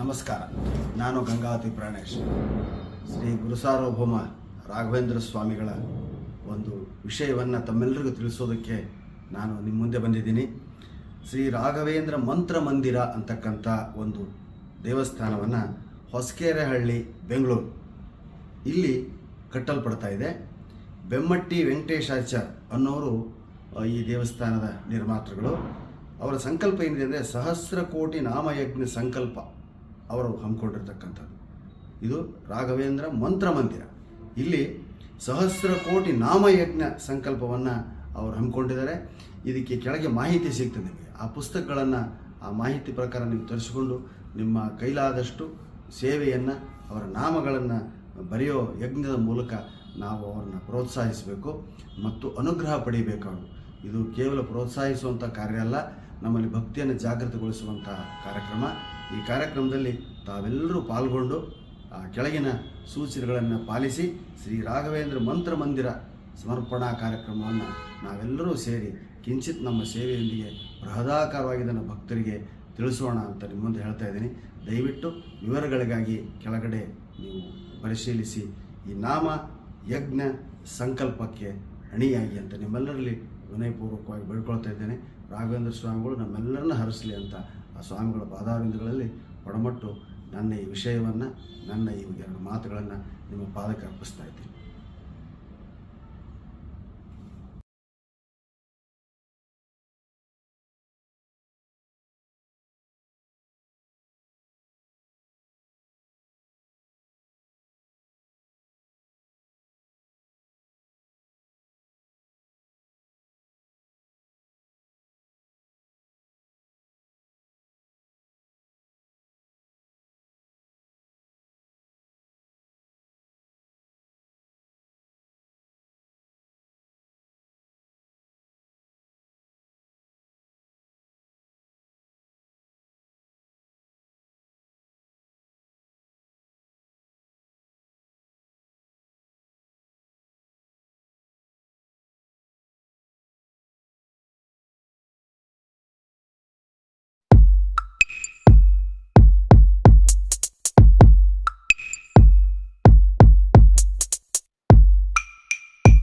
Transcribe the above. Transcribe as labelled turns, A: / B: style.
A: ನಮಸ್ಕಾರ. ನಾನು ಗಂಗಾವತಿ ಪ್ರಾಣೇಶ್. ಶ್ರೀ ಗುರುಸಾರ್ವಭೌಮ ರಾಘವೇಂದ್ರ ಸ್ವಾಮಿಗಳ ಒಂದು ವಿಷಯವನ್ನು ತಮ್ಮೆಲ್ಲರಿಗೂ ತಿಳಿಸೋದಕ್ಕೆ ನಾನು ನಿಮ್ಮ ಮುಂದೆ ಬಂದಿದ್ದೀನಿ. ಶ್ರೀ ರಾಘವೇಂದ್ರ ಮಂತ್ರ ಮಂದಿರ ಅಂತಕ್ಕಂಥ ಒಂದು ದೇವಸ್ಥಾನವನ್ನು ಹೊಸಕೆರೆಹಳ್ಳಿ, ಬೆಂಗಳೂರು. ಇಲ್ಲಿ ಕಟ್ಟಲ್ಪಡ್ತಾ ಇದೆ. ಬೆಮ್ಮಟ್ಟಿ ವೆಂಕಟೇಶಾಚಾರ್ ಅನ್ನೋರು ಈ ದೇವಸ್ಥಾನದ ನಿರ್ಮಾತೃಗಳು. ಅವರ ಸಂಕಲ್ಪ ಏನಿದೆ ಅಂದರೆ ಸಹಸ್ರ ಕೋಟಿ ನಾಮಯಜ್ಞ ಸಂಕಲ್ಪ. ಅವರು ಹಮ್ಮಿಕೊಂಡಿರ್ತಕ್ಕಂಥದ್ದು. ಇದು ರಾಘವೇಂದ್ರ ಮಂತ್ರ ಮಂದಿರ. ಇಲ್ಲಿ ಸಹಸ್ರ ಕೋಟಿ ನಾಮಯಜ್ಞ ಸಂಕಲ್ಪವನ್ನು ಅವರು ಹಮ್ಮಿಕೊಂಡಿದ್ದಾರೆ. ಇದಕ್ಕೆ ಕೆಳಗೆ ಮಾಹಿತಿ ಸಿಗ್ತದೆ ನಿಮಗೆ. ಆ ಪುಸ್ತಕಗಳನ್ನು, ಆ ಮಾಹಿತಿ ಪ್ರಕಾರ ನೀವು ತರಿಸಿಕೊಂಡು ನಿಮ್ಮ ಕೈಲಾದಷ್ಟು ಸೇವೆಯನ್ನು, ಅವರ ನಾಮಗಳನ್ನು ಬರೆಯೋ ಯಜ್ಞದ ಮೂಲಕ ನಾವು ಅವರನ್ನು ಪ್ರೋತ್ಸಾಹಿಸಬೇಕು ಮತ್ತು ಅನುಗ್ರಹ ಪಡೆಯಬೇಕು ಇದು ಕೇವಲ ಪ್ರೋತ್ಸಾಹಿಸುವಂಥ ಕಾರ್ಯ ಅಲ್ಲ, ನಮ್ಮಲ್ಲಿ ಭಕ್ತಿಯನ್ನು ಜಾಗೃತಗೊಳಿಸುವಂತಹ ಕಾರ್ಯಕ್ರಮ. ಈ ಕಾರ್ಯಕ್ರಮದಲ್ಲಿ ತಾವೆಲ್ಲರೂ ಪಾಲ್ಗೊಂಡು ಆ ಕೆಳಗಿನ ಸೂಚನೆಗಳನ್ನು ಪಾಲಿಸಿ ಶ್ರೀ ರಾಘವೇಂದ್ರ ಮಂತ್ರ ಮಂದಿರ ಸಮರ್ಪಣಾ ಕಾರ್ಯಕ್ರಮವನ್ನು ನಾವೆಲ್ಲರೂ ಸೇರಿ ಕಿಂಚಿತ್ ನಮ್ಮ ಸೇವೆಯೊಂದಿಗೆ ಬೃಹದಾಕಾರವಾಗಿ ಇದನ್ನು ಭಕ್ತರಿಗೆ ತಿಳಿಸೋಣ ಅಂತ ನಿಮ್ಮ ಹೇಳ್ತಾ ಇದ್ದೀನಿ. ದಯವಿಟ್ಟು ವಿವರಗಳಿಗಾಗಿ ಕೆಳಗಡೆ ನೀವು ಪರಿಶೀಲಿಸಿ ಈ ನಾಮ ಯಜ್ಞ ಸಂಕಲ್ಪಕ್ಕೆ ಅಣಿಯಾಗಿ ಅಂತ ನಿಮ್ಮೆಲ್ಲರಲ್ಲಿ ವಿನಯಪೂರ್ವಕವಾಗಿ ಬೇಡ್ಕೊಳ್ತಾ ಇದ್ದೇನೆ. ರಾಘವೇಂದ್ರ ಸ್ವಾಮಿಗಳು ನಮ್ಮೆಲ್ಲರನ್ನ ಹರಿಸಲಿ ಅಂತ ಆ ಸ್ವಾಮಿಗಳ ಪಾದಾರವಿಂದಗಳಲ್ಲಿ ಒಡಮಟ್ಟು ನನ್ನ ಈ ವಿಷಯವನ್ನು, ನನ್ನ ಈ ಎರಡು ಮಾತುಗಳನ್ನು ನಿಮ್ಮ ಪಾದಕ್ಕೆ ಅರ್ಪಿಸ್ತಾ ಇದ್ದೀನಿ.